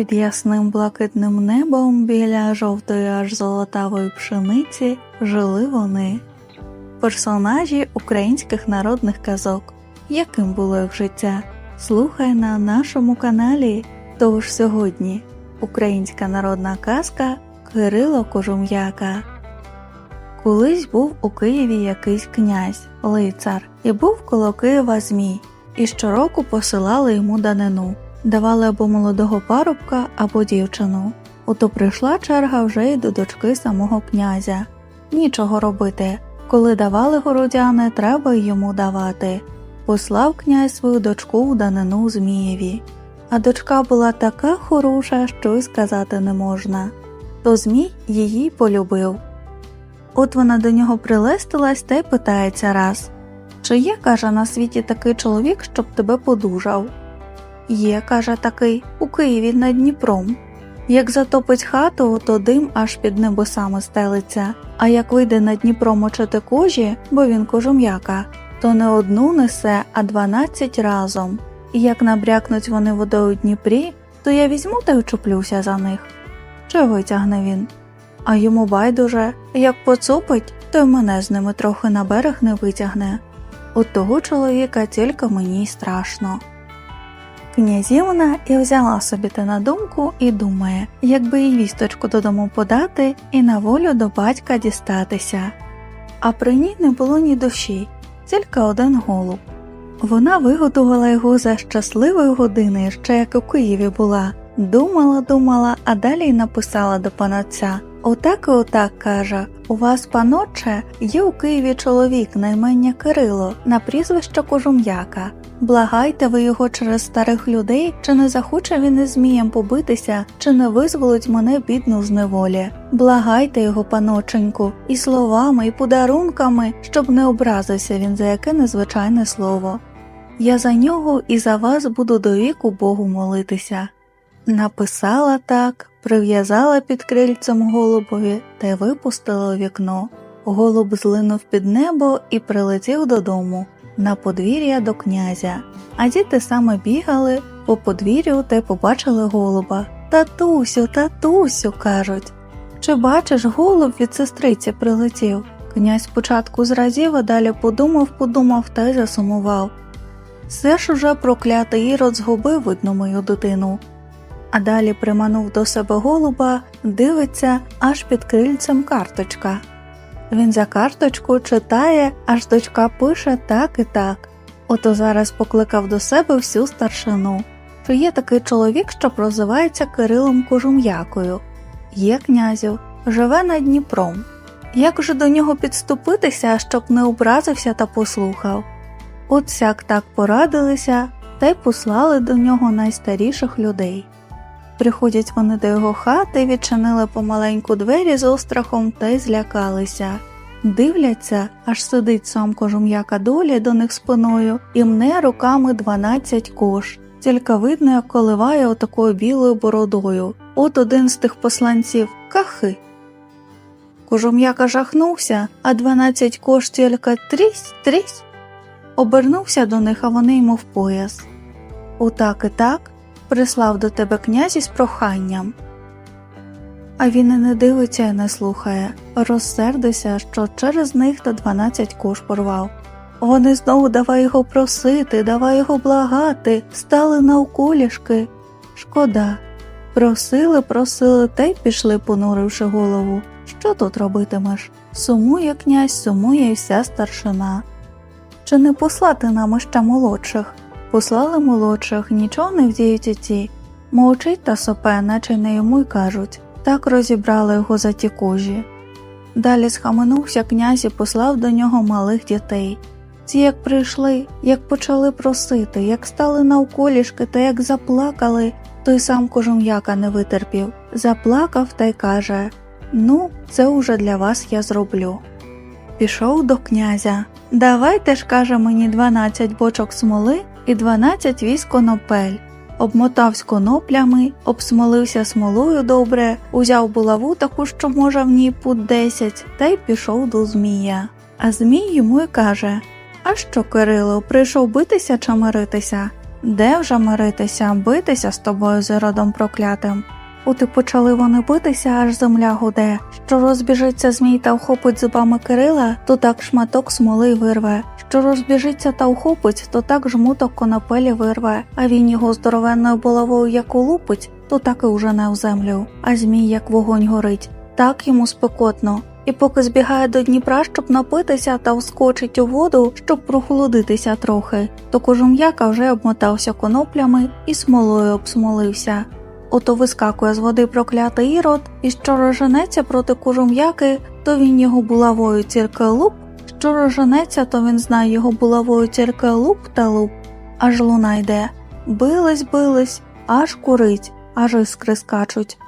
Під ясним блакитним небом біля жовтої аж золотавої пшениці жили вони, персонажі українських народних казок. Яким було їх життя? Слухай на нашому каналі. Тож сьогодні українська народна казка Кирило Кожум'яка. Колись був у Києві якийсь князь, лицар, і був коло Києва Змій, і щороку посилали йому данину, давали або молодого парубка, або дівчину. Ото прийшла черга вже й до дочки самого князя. Нічого робити. Коли давали городяни, треба й йому давати. Послав князь свою дочку в данину Змієві. А дочка була така хороша, що й сказати не можна. То Змій її полюбив. От вона до нього прилестилась та й питається раз Чи є, каже, на світі такий чоловік, щоб тебе подужав? Є, каже такий, у Києві над Дніпром. Як затопить хату, то дим аж під небосами стелиться, а як вийде на Дніпро мочити кожі, бо він кожум'яка, то не одну несе, а дванадцять разом. І як набрякнуть вони водою Дніпрі, то я візьму та й учуплюся за них. Чи витягне він? А йому байдуже, як поцупить, то й мене з ними трохи на берег не витягне. От того чоловіка тільки мені й страшно. Князівна і взяла собі те на думку і думає, якби їй вісточку додому подати і на волю до батька дістатися. А при ній не було ні душі, тільки один голуб. Вона виготувала його за щасливої години, ще як у Києві була. Думала, думала, а далі й написала до панотця. Отак і отак каже: У вас, паноче, є у Києві чоловік на імення Кирило на прізвище Кожум'яка. Благайте ви його через старих людей, чи не захоче він із змієм побитися, чи не визволить мене бідну з неволі. Благайте його, паноченьку, і словами, і подарунками, щоб не образився він за яке незвичайне слово. Я за нього і за вас буду до віку Богу молитися. Написала так, прив'язала під крильцем голубові та випустила у вікно. Голуб злинув під небо і прилетів додому на подвір'я до князя. А діти саме бігали по подвір'ю та побачили голуба. Татусю, татусю, кажуть. Чи бачиш, голуб від сестриці прилетів? Князь спочатку зразів, а далі подумав, подумав та й засумував. Все ж уже проклятий ірод згубив видно мою дитину. А далі приманув до себе голуба, дивиться, аж під крильцем карточка. Він за карточку читає, аж дочка пише так і так. Ото зараз покликав до себе всю старшину. Чи є такий чоловік, що прозивається Кирилом Кожум'якою? Є князю, живе над Дніпром. Як же до нього підступитися, щоб не образився та послухав? От сяк так порадилися та й послали до нього найстаріших людей. Приходять вони до його хати, відчинили помаленьку двері з острахом та й злякалися. Дивляться, аж сидить сам кожум'яка долі до них спиною і мне руками дванадцять кош. Тільки видно, як коливає отакою білою бородою. От один з тих посланців кахи. Кожум'яка жахнувся, а дванадцять кош тільки трісь, трісь. Обернувся до них, а вони йому в пояс. Отак і так прислав до тебе князь із проханням. А він і не дивиться і не слухає, розсердився, що через них та дванадцять кош порвав. Вони знову давай його просити, давай його благати, стали навколішки. Шкода. Просили, просили та й пішли, понуривши голову. Що тут робитимеш? Сумує князь, сумує й вся старшина. Чи не послати нам іще молодших? Послали молодших, нічого не вдіють ті. Мовчить та сопе, наче не йому й кажуть. Так розібрали його за ті кожі. Далі схаменувся князь і послав до нього малих дітей. Ці як прийшли, як почали просити, як стали навколішки та як заплакали, той сам кожум'яка не витерпів, заплакав та й каже Ну, це уже для вас я зроблю. Пішов до князя. Давайте ж, каже мені, дванадцять бочок смоли і дванадцять віз конопель. Обмотавсь коноплями, обсмолився смолою добре, узяв булаву таку, що може в ній пут десять, та й пішов до Змія. А Змій йому й каже А що, Кирило, прийшов битися чи миритися? Де вже миритися, битися з тобою з родом проклятим? От і почали вони битися, аж земля гуде. Що розбіжиться змій та вхопить зубами Кирила, то так шматок смоли вирве. Що розбіжиться та вхопить, то так жмуток конопелі вирве, а він його здоровенною булавою як улупить, то так і ужене в землю. А змій, як вогонь горить, так йому спекотно. І поки збігає до Дніпра, щоб напитися та вскочить у воду, щоб прохолодитися трохи, то кожум'яка вже обмотався коноплями і смолою обсмолився. Ото вискакує з води проклятий ірод, і що роженеться проти кожум'яки, то він його булавою тільки луп, що роженеться, то він знає його булавою тільки луп та луп, аж луна йде. Бились, бились, аж курить, аж іскри скачуть.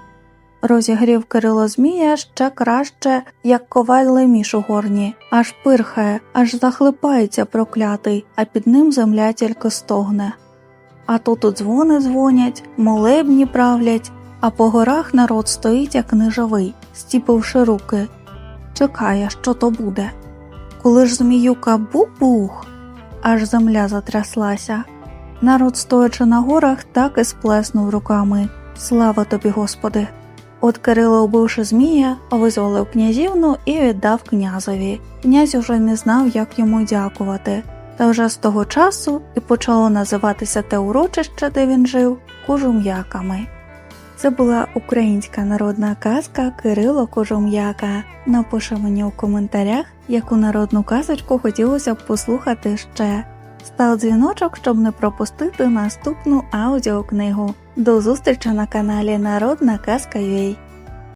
Розігрів Кирило Змія ще краще, як коваль леміш у горні, аж пирхає, аж захлипається проклятий, а під ним земля тільки стогне. А тут дзвони дзвонять, молебні правлять, а по горах народ стоїть як неживий, стіпивши руки. Чекає, що то буде. Коли ж зміюка бух-бух, аж земля затряслася. Народ, стоячи на горах, так і сплеснув руками. Слава тобі, Господи! От Кирило, убивши Змія, визволив князівну і віддав князеві. Князь уже не знав, як йому дякувати. Та вже з того часу і почало називатися те урочище, де він жив, кожум'яками. Це була українська народна казка Кирило Кожум'яка. Напиши мені у коментарях, яку народну казочку хотілося б послухати ще. Став дзвіночок, щоб не пропустити наступну аудіокнигу. До зустрічі на каналі Народна Казка.ua